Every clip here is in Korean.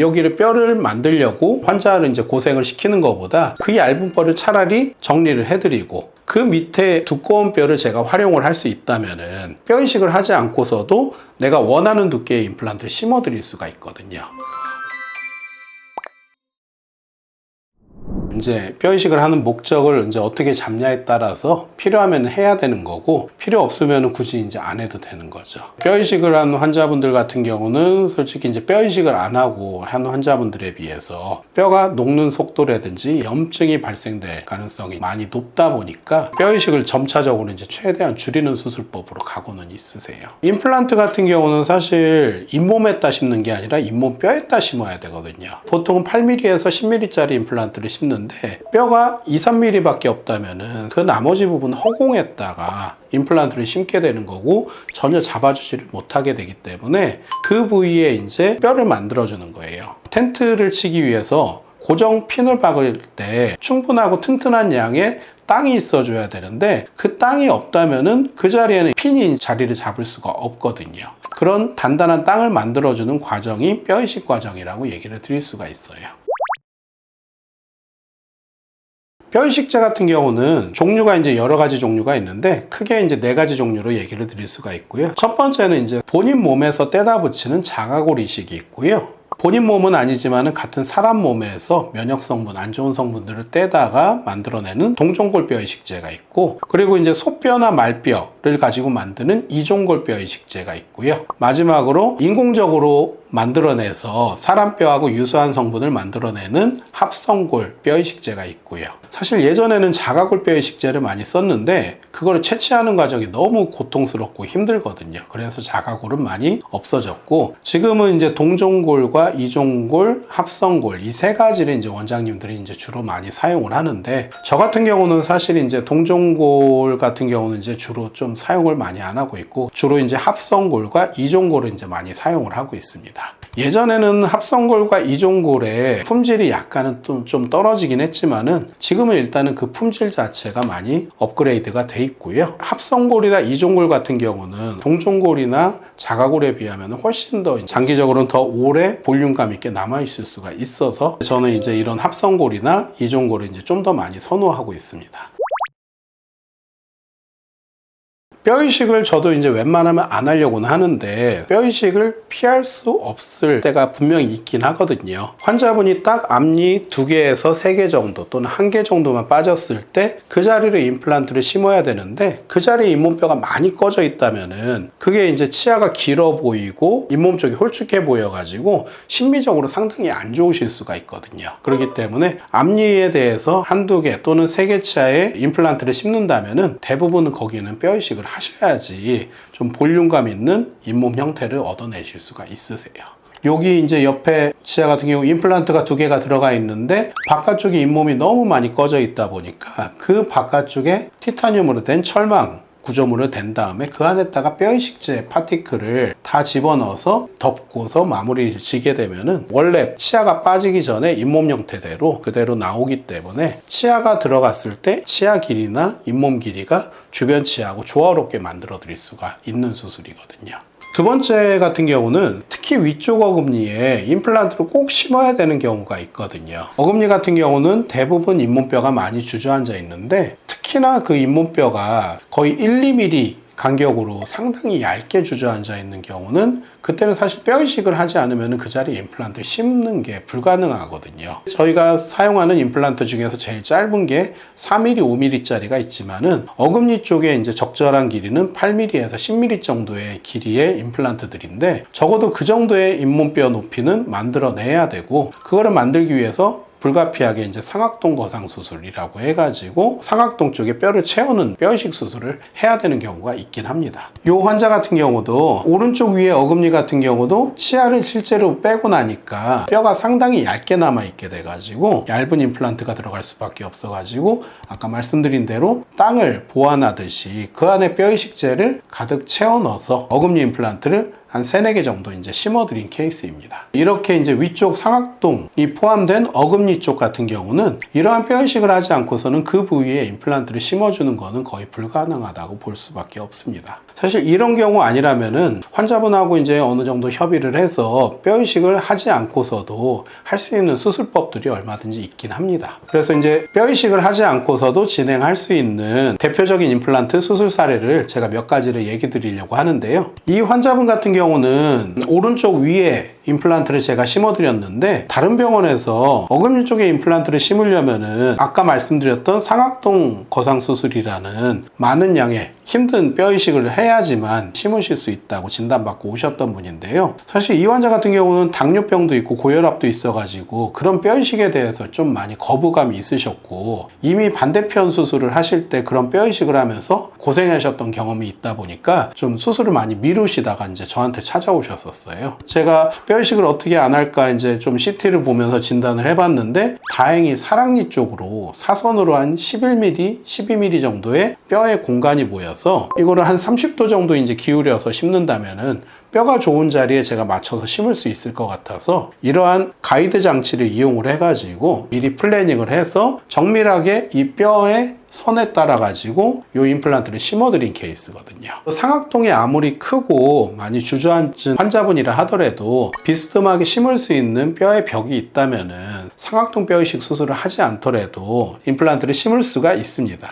여기를 뼈를 만들려고 환자를 이제 고생을 시키는 것보다 그 얇은 뼈를 차라리 정리를 해드리고 그 밑에 두꺼운 뼈를 제가 활용을 할 수 있다면은 뼈 이식을 하지 않고서도 내가 원하는 두께의 임플란트를 심어드릴 수가 있거든요. 이제 뼈 이식을 하는 목적을 이제 어떻게 잡냐에 따라서 필요하면 해야 되는 거고 필요 없으면 굳이 이제 안 해도 되는 거죠. 뼈 이식을 하는 환자분들 같은 경우는 솔직히 이제 뼈 이식을 안 하고 하는 환자분들에 비해서 뼈가 녹는 속도라든지 염증이 발생될 가능성이 많이 높다 보니까 뼈 이식을 점차적으로 이제 최대한 줄이는 수술법으로 가고는 있으세요. 임플란트 같은 경우는 사실 잇몸에다 심는 게 아니라 잇몸 뼈에다 심어야 되거든요. 보통은 8mm에서 10mm짜리 임플란트를 심는데 뼈가 2, 3mm밖에 없다면은 그 나머지 부분 허공에다가 임플란트를 심게 되는 거고 전혀 잡아주지를 못하게 되기 때문에 그 부위에 이제 뼈를 만들어주는 거예요. 텐트를 치기 위해서 고정 핀을 박을 때 충분하고 튼튼한 양의 땅이 있어줘야 되는데 그 땅이 없다면은 그 자리에는 핀이 자리를 잡을 수가 없거든요. 그런 단단한 땅을 만들어주는 과정이 뼈이식 과정이라고 얘기를 드릴 수가 있어요. 뼈이식제 같은 경우는 종류가 이제 여러 가지 종류가 있는데 크게 이제 네 가지 종류로 얘기를 드릴 수가 있고요. 첫 번째는 이제 본인 몸에서 떼다 붙이는 자가골 이식이 있고요. 본인 몸은 아니지만 같은 사람 몸에서 면역 성분, 안 좋은 성분들을 떼다가 만들어내는 동종골뼈 이식제가 있고, 그리고 이제 소뼈나 말뼈를 가지고 만드는 이종골뼈 이식제가 있고요. 마지막으로 인공적으로 만들어내서 사람 뼈하고 유사한 성분을 만들어내는 합성골 뼈 이식제가 있고요. 사실 예전에는 자가골 뼈 이식제를 많이 썼는데 그거를 채취하는 과정이 너무 고통스럽고 힘들거든요. 그래서 자가골은 많이 없어졌고 지금은 이제 동종골과 이종골, 합성골 이 세 가지를 이제 원장님들이 이제 주로 많이 사용을 하는데 저 같은 경우는 사실 이제 동종골 같은 경우는 이제 주로 좀 사용을 많이 안 하고 있고 주로 이제 합성골과 이종골을 이제 많이 사용을 하고 있습니다. 예전에는 합성골과 이종골의 품질이 약간은 좀, 좀 떨어지긴 했지만은 지금은 일단은 그 품질 자체가 많이 업그레이드가 돼 있고요. 합성골이나 이종골 같은 경우는 동종골이나 자가골에 비하면 훨씬 더 장기적으로는 더 오래 볼륨감 있게 남아 있을 수가 있어서 저는 이제 이런 합성골이나 이종골을 이제 좀 더 많이 선호하고 있습니다. 뼈 이식을 저도 이제 웬만하면 안 하려고는 하는데 뼈 이식을 피할 수 없을 때가 분명히 있긴 하거든요. 환자분이 딱 앞니 두 개에서 세 개 정도 또는 한 개 정도만 빠졌을 때 그 자리를 임플란트를 심어야 되는데 그 자리에 잇몸뼈가 많이 꺼져 있다면은 그게 이제 치아가 길어 보이고 잇몸 쪽이 홀쭉해 보여가지고 심미적으로 상당히 안 좋으실 수가 있거든요. 그렇기 때문에 앞니에 대해서 한두 개 또는 세 개 치아에 임플란트를 심는다면은 대부분은 거기는 뼈 이식을 하셔야지 좀 볼륨감 있는 잇몸 형태를 얻어내실 수가 있으세요. 여기 이제 옆에 치아 같은 경우 임플란트가 두 개가 들어가 있는데 바깥쪽에 잇몸이 너무 많이 꺼져 있다 보니까 그 바깥쪽에 티타늄으로 된 철망 구조물을 댄 다음에 그 안에다가 뼈 이식제 파티클을 다 집어넣어서 덮고서 마무리 지게 되면은 원래 치아가 빠지기 전에 잇몸 형태대로 그대로 나오기 때문에 치아가 들어갔을 때 치아 길이나 잇몸 길이가 주변 치아하고 조화롭게 만들어 드릴 수가 있는 수술이거든요. 두 번째 같은 경우는 특히 위쪽 어금니에 임플란트를 꼭 심어야 되는 경우가 있거든요. 어금니 같은 경우는 대부분 잇몸뼈가 많이 주저앉아 있는데 특히나 그 잇몸뼈가 거의 1, 2mm 간격으로 상당히 얇게 주저앉아 있는 경우는 그때는 사실 뼈 이식을 하지 않으면 그 자리에 임플란트를 심는 게 불가능하거든요. 저희가 사용하는 임플란트 중에서 제일 짧은 게 4mm, 5mm짜리가 있지만은 어금니 쪽에 이제 적절한 길이는 8mm에서 10mm 정도의 길이의 임플란트들인데 적어도 그 정도의 잇몸뼈 높이는 만들어내야 되고 그거를 만들기 위해서 불가피하게 이제 상악동 거상 수술이라고 해가지고 상악동 쪽에 뼈를 채우는 뼈 이식 수술을 해야 되는 경우가 있긴 합니다. 이 환자 같은 경우도 오른쪽 위에 어금니 같은 경우도 치아를 실제로 빼고 나니까 뼈가 상당히 얇게 남아 있게 돼가지고 얇은 임플란트가 들어갈 수밖에 없어가지고 아까 말씀드린 대로 땅을 보완하듯이 그 안에 뼈 이식제를 가득 채워 넣어서 어금니 임플란트를 한 3, 4개 정도 이제 심어드린 케이스입니다. 이렇게 이제 위쪽 상악동이 포함된 어금니 쪽 같은 경우는 이러한 뼈 이식을 하지 않고서는 그 부위에 임플란트를 심어주는 것은 거의 불가능하다고 볼 수밖에 없습니다. 사실 이런 경우 아니라면은 환자분하고 이제 어느 정도 협의를 해서 뼈 이식을 하지 않고서도 할 수 있는 수술법들이 얼마든지 있긴 합니다. 그래서 이제 뼈 이식을 하지 않고서도 진행할 수 있는 대표적인 임플란트 수술 사례를 제가 몇 가지를 얘기 드리려고 하는데요. 이 환자분 같은 경우 는 오른쪽 위에 임플란트를 제가 심어드렸는데 다른 병원에서 어금니 쪽에 임플란트를 심으려면은 아까 말씀드렸던 상악동 거상 수술이라는 많은 양의 힘든 뼈 이식을 해야지만 심으실 수 있다고 진단받고 오셨던 분인데요. 사실 이 환자 같은 경우는 당뇨병도 있고 고혈압도 있어가지고 그런 뼈 이식에 대해서 좀 많이 거부감이 있으셨고 이미 반대편 수술을 하실 때 그런 뼈 이식을 하면서 고생하셨던 경험이 있다 보니까 좀 수술을 많이 미루시다가 이제 저한테 찾아오셨었어요. 제가 뼈 이식을 어떻게 안 할까 이제 좀 CT를 보면서 진단을 해봤는데 다행히 사랑니 쪽으로 사선으로 한 11mm, 12mm 정도의 뼈의 공간이 보여서 이거를 한 30도 정도 이제 기울여서 심는다면은 뼈가 좋은 자리에 제가 맞춰서 심을 수 있을 것 같아서 이러한 가이드 장치를 이용을 해가지고 미리 플래닝을 해서 정밀하게 이 뼈의 선에 따라 가지고 이 임플란트를 심어드린 케이스거든요. 상악동이 아무리 크고 많이 주저앉은 환자분이라 하더라도 비스듬하게 심을 수 있는 뼈의 벽이 있다면은 상악동 뼈 이식 수술을 하지 않더라도 임플란트를 심을 수가 있습니다.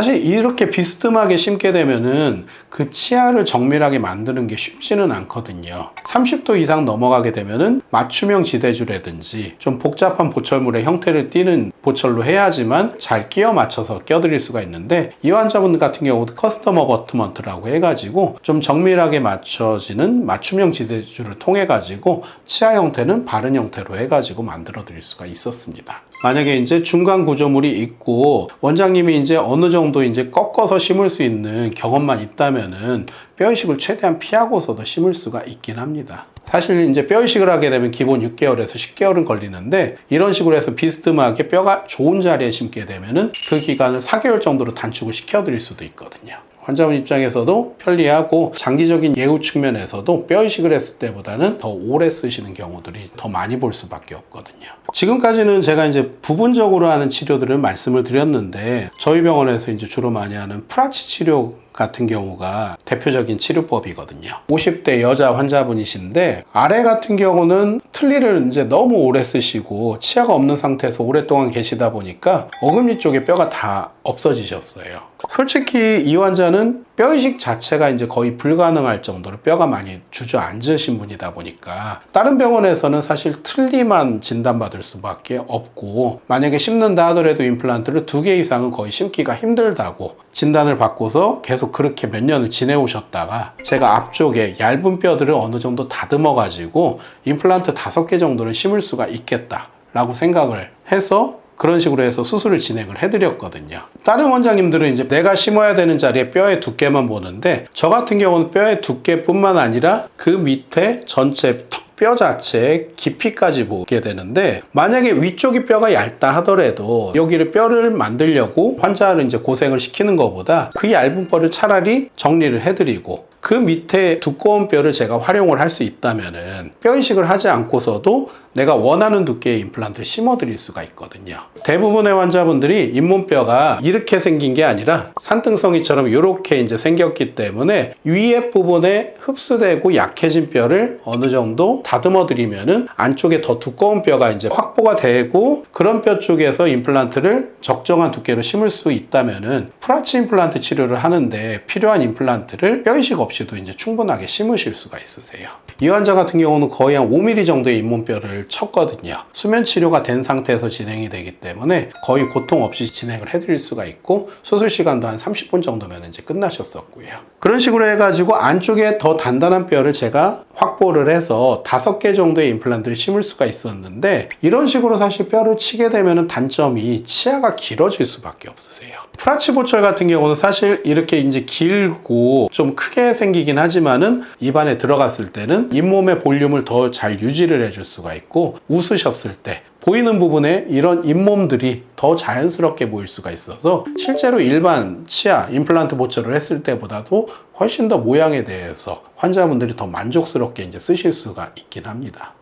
사실 이렇게 비스듬하게 심게 되면은 그 치아를 정밀하게 만드는 게 쉽지는 않거든요. 30도 이상 넘어가게 되면은 맞춤형 지대주라든지 좀 복잡한 보철물의 형태를 띠는 보철로 해야지만 잘 끼워 맞춰서 껴드릴 수가 있는데 이 환자분 같은 경우도 커스텀 어버트먼트라고 해가지고 좀 정밀하게 맞춰지는 맞춤형 지대주를 통해 가지고 치아 형태는 바른 형태로 해가지고 만들어 드릴 수가 있었습니다. 만약에 이제 중간 구조물이 있고 원장님이 이제 어느 정도 이제 꺾어서 심을 수 있는 경험만 있다면은 뼈 이식을 최대한 피하고서도 심을 수가 있긴 합니다. 사실 이제 뼈 이식을 하게 되면 기본 6개월에서 10개월은 걸리는데 이런 식으로 해서 비스듬하게 뼈가 좋은 자리에 심게 되면은 그 기간을 4개월 정도로 단축을 시켜드릴 수도 있거든요. 환자분 입장에서도 편리하고 장기적인 예후 측면에서도 뼈 이식을 했을 때보다는 더 오래 쓰시는 경우들이 더 많이 볼 수밖에 없거든요. 지금까지는 제가 이제 부분적으로 하는 치료들을 말씀을 드렸는데 저희 병원에서 이제 주로 많이 하는 프라치 치료 같은 경우가 대표적인 치료법이거든요. 50대 여자 환자분이신데 아래 같은 경우는 틀니를 이제 너무 오래 쓰시고 치아가 없는 상태에서 오랫동안 계시다 보니까 어금니 쪽에 뼈가 다 없어지셨어요. 솔직히 이 환자는 뼈 이식 자체가 이제 거의 불가능할 정도로 뼈가 많이 주저앉으신 분이다 보니까 다른 병원에서는 사실 틀니만 진단받을 수밖에 없고 만약에 심는다 하더라도 임플란트를 두 개 이상은 거의 심기가 힘들다고 진단을 받고서 계속 그렇게 몇 년을 지내오셨다가 제가 앞쪽에 얇은 뼈들을 어느 정도 다듬어 가지고 임플란트 다섯 개 정도는 심을 수가 있겠다 라고 생각을 해서 그런 식으로 해서 수술을 진행을 해드렸거든요. 다른 원장님들은 이제 내가 심어야 되는 자리에 뼈의 두께만 보는데 저 같은 경우는 뼈의 두께뿐만 아니라 그 밑에 전체 뼈 자체의 깊이까지 보게 되는데 만약에 위쪽이 뼈가 얇다 하더라도 여기를 뼈를 만들려고 환자를 이제 고생을 시키는 것보다 그 얇은 뼈를 차라리 정리를 해드리고 그 밑에 두꺼운 뼈를 제가 활용을 할 수 있다면은 뼈 이식을 하지 않고서도 내가 원하는 두께의 임플란트를 심어드릴 수가 있거든요. 대부분의 환자분들이 잇몸뼈가 이렇게 생긴 게 아니라 산등성이처럼 이렇게 이제 생겼기 때문에 위에 부분에 흡수되고 약해진 뼈를 어느 정도 다듬어 드리면은 안쪽에 더 두꺼운 뼈가 이제 확보가 되고 그런 뼈 쪽에서 임플란트를 적정한 두께로 심을 수 있다면은 프라치 임플란트 치료를 하는데 필요한 임플란트를 뼈 이식 없이 도 이제 충분하게 심으실 수가 있으세요. 이 환자 같은 경우는 거의 한 5mm 정도의 잇몸뼈를 쳤거든요. 수면 치료가 된 상태에서 진행이 되기 때문에 거의 고통 없이 진행을 해드릴 수가 있고 수술 시간도 한 30분 정도면 이제 끝나셨었고요. 그런 식으로 해가지고 안쪽에 더 단단한 뼈를 제가 확보를 해서 다섯 개 정도의 임플란트를 심을 수가 있었는데 이런 식으로 사실 뼈를 치게 되면 단점이 치아가 길어질 수밖에 없으세요. 프라치 보철 같은 경우는 사실 이렇게 이제 길고 좀 크게 생기긴 하지만은 입안에 들어갔을 때는 잇몸의 볼륨을 더 잘 유지를 해줄 수가 있고 웃으셨을 때 보이는 부분에 이런 잇몸들이 더 자연스럽게 보일 수가 있어서 실제로 일반 치아 임플란트 보철을 했을 때보다도 훨씬 더 모양에 대해서 환자분들이 더 만족스럽게 이제 쓰실 수가 있긴 합니다.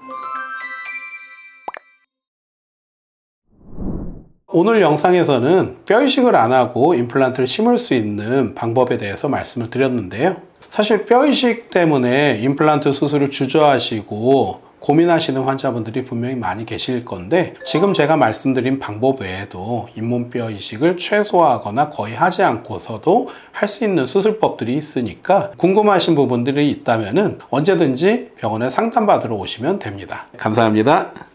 오늘 영상에서는 뼈 이식을 안 하고 임플란트를 심을 수 있는 방법에 대해서 말씀을 드렸는데요. 사실 뼈 이식 때문에 임플란트 수술을 주저하시고 고민하시는 환자분들이 분명히 많이 계실 건데 지금 제가 말씀드린 방법 외에도 잇몸뼈 이식을 최소화하거나 거의 하지 않고서도 할 수 있는 수술법들이 있으니까 궁금하신 부분들이 있다면 언제든지 병원에 상담받으러 오시면 됩니다. 감사합니다.